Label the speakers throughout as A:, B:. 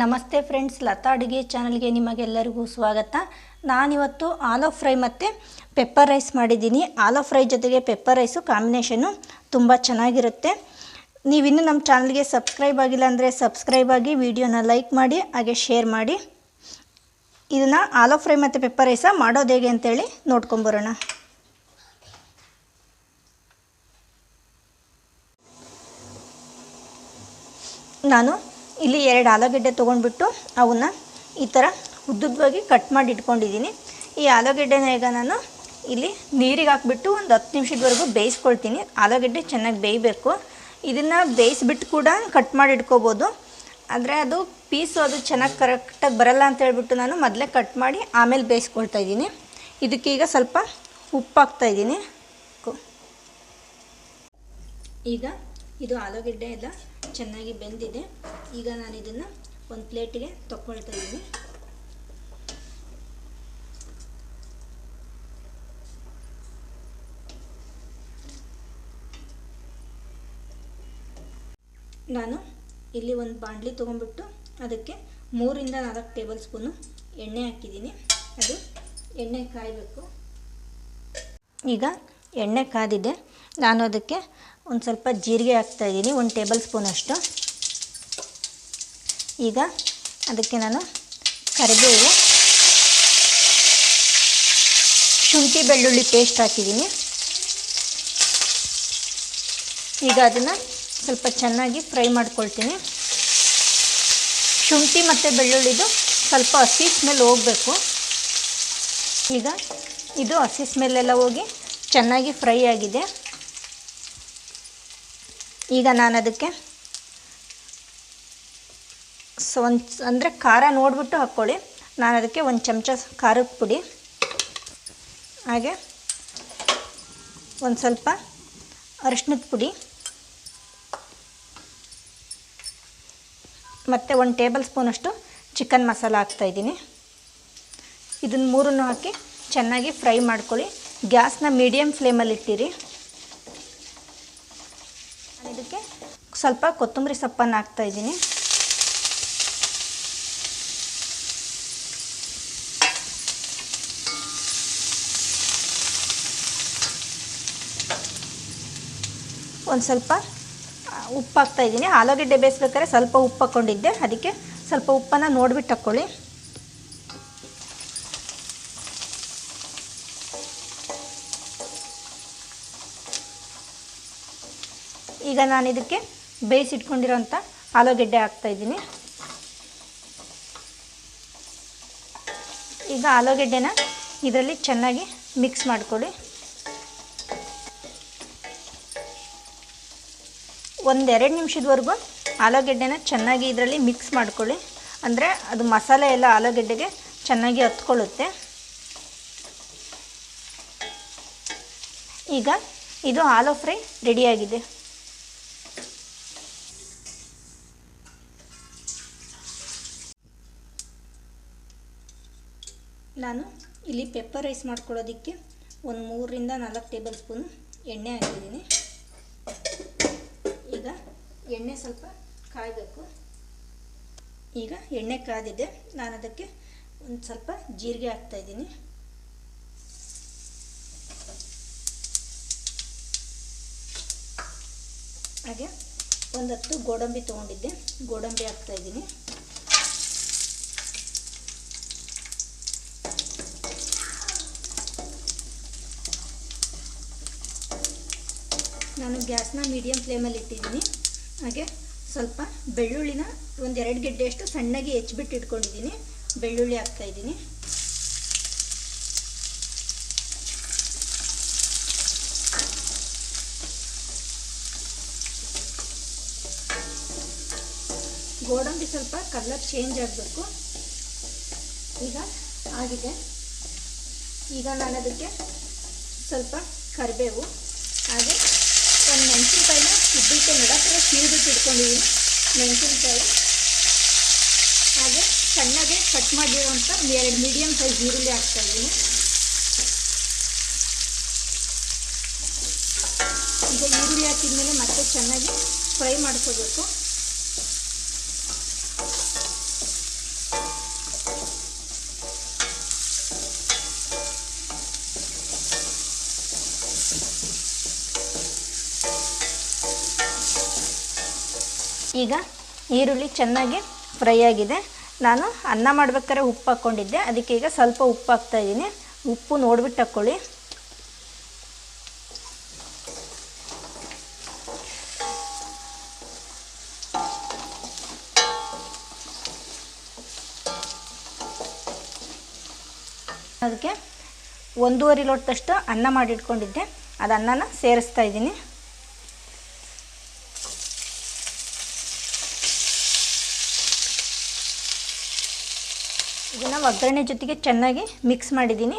A: ನಮಸ್ತೆ ಫ್ರೆಂಡ್ಸ್, ಲತಾ ಅಡುಗೆ ಚಾನಲ್ಗೆ ನಿಮಗೆಲ್ಲರಿಗೂ ಸ್ವಾಗತ. ನಾನಿವತ್ತು ಆಲೋ ಫ್ರೈ ಮತ್ತು ಪೆಪ್ಪರ್ ರೈಸ್ ಮಾಡಿದ್ದೀನಿ. ಆಲೋ ಫ್ರೈ ಜೊತೆಗೆ ಪೆಪ್ಪರ್ ರೈಸು ಕಾಂಬಿನೇಷನು ತುಂಬ ಚೆನ್ನಾಗಿರುತ್ತೆ. ನೀವಿನ್ನೂ ನಮ್ಮ ಚಾನಲ್ಗೆ ಸಬ್ಸ್ಕ್ರೈಬ್ ಆಗಿಲ್ಲ ಅಂದರೆ ಸಬ್ಸ್ಕ್ರೈಬ್ ಆಗಿ ವಿಡಿಯೋನ ಲೈಕ್ ಮಾಡಿ, ಹಾಗೆ ಶೇರ್ ಮಾಡಿ. ಇದನ್ನು ಆಲೋ ಫ್ರೈ ಮತ್ತು ಪೆಪ್ಪರ್ ರೈಸ ಮಾಡೋದು ಹೇಗೆ ಅಂತೇಳಿ ನೋಡ್ಕೊಂಬರೋಣ ನಾನು ಇಲ್ಲಿ ಎರಡು ಆಲೂಗಡ್ಡೆ ತೊಗೊಂಡ್ಬಿಟ್ಟು ಅವನ್ನ ಈ ಥರ ಉದ್ದುದ್ದವಾಗಿ ಕಟ್ ಮಾಡಿ ಇಟ್ಕೊಂಡಿದ್ದೀನಿ. ಈ ಆಲೂಗಡ್ಡೆನ ಈಗ ನಾನು ಇಲ್ಲಿ ನೀರಿಗೆ ಹಾಕ್ಬಿಟ್ಟು ಒಂದು ಹತ್ತು ನಿಮಿಷದವರೆಗೂ ಬೇಯಿಸ್ಕೊಳ್ತೀನಿ. ಆಲೂಗಡ್ಡೆ ಚೆನ್ನಾಗಿ ಬೇಯಬೇಕು. ಇದನ್ನು ಬೇಯಿಸ್ಬಿಟ್ಟು ಕೂಡ ಕಟ್ ಮಾಡಿ ಇಟ್ಕೋಬೋದು. ಆದರೆ ಅದು ಪೀಸು ಅದು ಚೆನ್ನಾಗಿ ಕರೆಕ್ಟಾಗಿ ಬರಲ್ಲ ಅಂತ ಹೇಳ್ಬಿಟ್ಟು ನಾನು ಮೊದಲೇ ಕಟ್ ಮಾಡಿ ಆಮೇಲೆ ಬೇಯಿಸ್ಕೊಳ್ತಾ ಇದ್ದೀನಿ. ಇದಕ್ಕೀಗ ಸ್ವಲ್ಪ ಉಪ್ಪು ಹಾಕ್ತಾಯಿದ್ದೀನಿ ಈಗ ಇದು ಆಲೂಗೆಡ್ಡೆ ಎಲ್ಲ ಚೆನ್ನಾಗಿ ಬೆಂದಿದೆ. ಈಗ ನಾನು ಇದನ್ನು ಒಂದು ಪ್ಲೇಟಿಗೆ ತಗೊಳ್ತಾ ಇದ್ದೀನಿ. ನಾನು ಇಲ್ಲಿ ಒಂದು ಬಾಣಲಿ ತೊಗೊಂಡ್ಬಿಟ್ಟು ಅದಕ್ಕೆ ಮೂರಿಂದ ನಾಲ್ಕು ಟೇಬಲ್ ಸ್ಪೂನು ಎಣ್ಣೆ ಹಾಕಿದ್ದೀನಿ. ಅದು ಎಣ್ಣೆ ಕಾಯಬೇಕು. ಈಗ ಎಣ್ಣೆ ಕಾದಿದೆ. ನಾನು ಅದಕ್ಕೆ ಒಂದು ಸ್ವಲ್ಪ ಜೀರಿಗೆ ಹಾಕ್ತಾಯಿದ್ದೀನಿ ಒಂದು ಟೇಬಲ್ ಸ್ಪೂನಷ್ಟು ಈಗ ಅದಕ್ಕೆ ನಾನು ಕರಿಬೇವು, ಶುಂಠಿ ಬೆಳ್ಳುಳ್ಳಿ ಪೇಸ್ಟ್ ಹಾಕಿದ್ದೀನಿ. ಈಗ ಅದನ್ನು ಸ್ವಲ್ಪ ಚೆನ್ನಾಗಿ ಫ್ರೈ ಮಾಡ್ಕೊಳ್ತೀನಿ. ಶುಂಠಿ ಮತ್ತು ಬೆಳ್ಳುಳ್ಳಿದು ಸ್ವಲ್ಪ ಹಸಿ ಸ್ಮೆಲ್ ಹೋಗಬೇಕು. ಈಗ ಇದು ಹಸಿ ಸ್ಮೆಲ್ಲೆಲ್ಲ ಹೋಗಿ ಚೆನ್ನಾಗಿ ಫ್ರೈ ಆಗಿದೆ. ಈಗ ನಾನು ಅದಕ್ಕೆ ಸೊ ಒಂದು ಅಂದರೆ ಖಾರ ನೋಡಿಬಿಟ್ಟು ಹಾಕ್ಕೊಳ್ಳಿ. ನಾನು ಅದಕ್ಕೆ ಒಂದು ಚಮಚ ಖಾರದ ಪುಡಿ. ಹಾಗೆ ಒಂದು ಸ್ವಲ್ಪ ಅರಿಶಿನದ ಪುಡಿ. ಮತ್ತು ಒಂದು ಟೇಬಲ್ ಸ್ಪೂನಷ್ಟು ಚಿಕನ್ ಮಸಾಲ ಹಾಕ್ತಾಯಿದ್ದೀನಿ ಇದನ್ನು ಮೂರನ್ನು ಹಾಕಿ ಚೆನ್ನಾಗಿ ಫ್ರೈ ಮಾಡ್ಕೊಳ್ಳಿ. ಗ್ಯಾಸ್ನ ಮೀಡಿಯಮ್ ಫ್ಲೇಮಲ್ಲಿ ಇಟ್ಟಿರಿ. ಇದಕ್ಕೆ ಸ್ವಲ್ಪ ಕೊತ್ತಂಬರಿ ಸೊಪ್ಪನ್ನು ಹಾಕ್ತಾಯಿದ್ದೀನಿ ಒಂದು ಸ್ವಲ್ಪ ಉಪ್ಪು ಹಾಕ್ತಾಯಿದ್ದೀನಿ ಆಲೂಗಡ್ಡೆ ಬೇಯಿಸ್ಬೇಕಾದ್ರೆ ಸ್ವಲ್ಪ ಉಪ್ಪು ಹಾಕ್ಕೊಂಡಿದ್ದೆ. ಅದಕ್ಕೆ ಸ್ವಲ್ಪ ಉಪ್ಪನ್ನು ನೋಡಿಬಿಟ್ಟು ಹಾಕ್ಕೊಳ್ಳಿ ಈಗ ನಾನು ಇದಕ್ಕೆ ಬೇಯಿಸಿಟ್ಕೊಂಡಿರೋಂಥ ಆಲೂಗೆಡ್ಡೆ ಹಾಕ್ತಾಯಿದ್ದೀನಿ ಈಗ ಆಲೂಗೆಡ್ಡೆನ ಇದರಲ್ಲಿ ಚೆನ್ನಾಗಿ ಮಿಕ್ಸ್ ಮಾಡ್ಕೊಳ್ಳಿ. ಒಂದೆರಡು ನಿಮಿಷದವರೆಗೂ ಆಲೂಗೆಡ್ಡೆನ ಚೆನ್ನಾಗಿ ಇದರಲ್ಲಿ ಮಿಕ್ಸ್ ಮಾಡ್ಕೊಳ್ಳಿ. ಅಂದರೆ ಅದು ಮಸಾಲೆ ಎಲ್ಲ ಆಲೂಗೆಡ್ಡೆಗೆ ಚೆನ್ನಾಗಿ ಹತ್ಕೊಳ್ಳುತ್ತೆ. ಈಗ ಇದು ಆಲೂ ಫ್ರೈ ರೆಡಿಯಾಗಿದೆ. ನಾನು ಇಲ್ಲಿ ಪೆಪ್ಪರ್ ರೈಸ್ ಮಾಡ್ಕೊಳ್ಳೋದಕ್ಕೆ ಒಂದು ಮೂರರಿಂದ ನಾಲ್ಕು ಟೇಬಲ್ ಸ್ಪೂನ್ ಎಣ್ಣೆ ಹಾಕಿದ್ದೀನಿ. ಈಗ ಎಣ್ಣೆ ಸ್ವಲ್ಪ ಕಾಯಬೇಕು. ಈಗ ಎಣ್ಣೆ ಕಾದಿದೆ, ನಾನು ಅದಕ್ಕೆ ಒಂದು ಸ್ವಲ್ಪ ಜೀರಿಗೆ ಹಾಕ್ತಾಯಿದ್ದೀನಿ ಹಾಗೆ ಒಂದು ಹತ್ತು ಗೋಡಂಬಿ ತೊಗೊಂಡಿದ್ದೆ, ಗೋಡಂಬಿ ಹಾಕ್ತಾಯಿದ್ದೀನಿ ನಾನು ಗ್ಯಾಸ್ನ ಮೀಡಿಯಮ್ ಫ್ಲೇಮಲ್ಲಿ ಇಟ್ಟಿದ್ದೀನಿ. ಹಾಗೆ ಸ್ವಲ್ಪ ಬೆಳ್ಳುಳ್ಳಿನ ಒಂದೆರಡು ಗೆಡ್ಡೆಯಷ್ಟು ಸಣ್ಣಗೆ ಹೆಚ್ಚಿಬಿಟ್ಟು ಇಟ್ಕೊಂಡಿದ್ದೀನಿ. ಬೆಳ್ಳುಳ್ಳಿ ಹಾಕ್ತಾಯಿದ್ದೀನಿ ಗೋಡಂಬಿ ಸ್ವಲ್ಪ ಕಲರ್ ಚೇಂಜ್ ಆಗಬೇಕು. ಈಗ ಆಗಿದೆ. ಈಗ ನಾನು ಅದಕ್ಕೆ ಸ್ವಲ್ಪ ಕರಿಬೇವು, ಹಾಗೆ ಒಂದು ಮೆಣಸಿನ್ಕಾಯಿನ ಇದ್ದಕ್ಕೆ ನಡಕ್ಕೆ ಸೀಳ್ಬಿಟ್ಟು ಇಟ್ಕೊಂಡಿದ್ದೀನಿ ಮೆಣಸಿನಕಾಯಿ. ಹಾಗೆ ಸಣ್ಣಗೆ ಕಟ್ ಮಾಡಿರುವಂಥ ಎರಡು ಮೀಡಿಯಮ್ ಸೈಜ್ ಈರುಳ್ಳಿ ಹಾಕ್ತಾಯಿದ್ದೀನಿ ಈಗ ಈರುಳ್ಳಿ ಹಾಕಿದ್ಮೇಲೆ ಮತ್ತೆ ಚೆನ್ನಾಗಿ ಫ್ರೈ ಮಾಡ್ಕೋಬೇಕು. ಈಗ ಈರುಳ್ಳಿ ಚೆನ್ನಾಗಿ ಫ್ರೈ ಆಗಿದೆ. ನಾನು ಅನ್ನ ಮಾಡ್ಬೇಕಾದ್ರೆ ಉಪ್ಪು ಹಾಕ್ಕೊಂಡಿದ್ದೆ. ಅದಕ್ಕೆ ಈಗ ಸ್ವಲ್ಪ ಉಪ್ಪು ಹಾಕ್ತಾಯಿದ್ದೀನಿ ಉಪ್ಪು ನೋಡ್ಬಿಟ್ಟು ಹಾಕ್ಕೊಳ್ಳಿ ಅದಕ್ಕೆ ಒಂದೂವರೆ ಲೋಟದಷ್ಟು ಅನ್ನ ಮಾಡಿಟ್ಕೊಂಡಿದ್ದೆ. ಅದು ಅನ್ನನ ಸೇರಿಸ್ತಾ ಇದ್ದೀನಿ. ಇದನ್ನು ಒಗ್ಗರಣೆ ಜೊತೆಗೆ ಚೆನ್ನಾಗಿ ಮಿಕ್ಸ್ ಮಾಡಿದ್ದೀನಿ.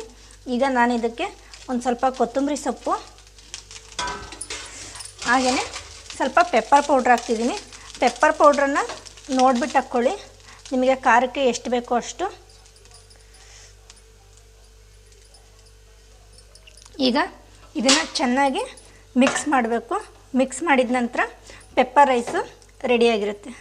A: ಈಗ ನಾನು ಇದಕ್ಕೆ ಒಂದು ಸ್ವಲ್ಪ ಕೊತ್ತಂಬರಿ ಸೊಪ್ಪು ಹಾಗೆಯೇ ಸ್ವಲ್ಪ ಪೆಪ್ಪರ್ ಪೌಡ್ರ್ ಹಾಕ್ತಿದ್ದೀನಿ. ಪೆಪ್ಪರ್ ಪೌಡ್ರನ್ನು ನೋಡ್ಬಿಟ್ಟು ಹಾಕ್ಕೊಳ್ಳಿ ನಿಮಗೆ ಖಾರಕ್ಕೆ ಎಷ್ಟು ಬೇಕೋ ಅಷ್ಟು. ಈಗ ಇದನ್ನು ಚೆನ್ನಾಗಿ ಮಿಕ್ಸ್ ಮಾಡಬೇಕು. ಮಿಕ್ಸ್ ಮಾಡಿದ ನಂತರ ಪೆಪ್ಪರ್ ರೈಸು ರೆಡಿಯಾಗಿರುತ್ತೆ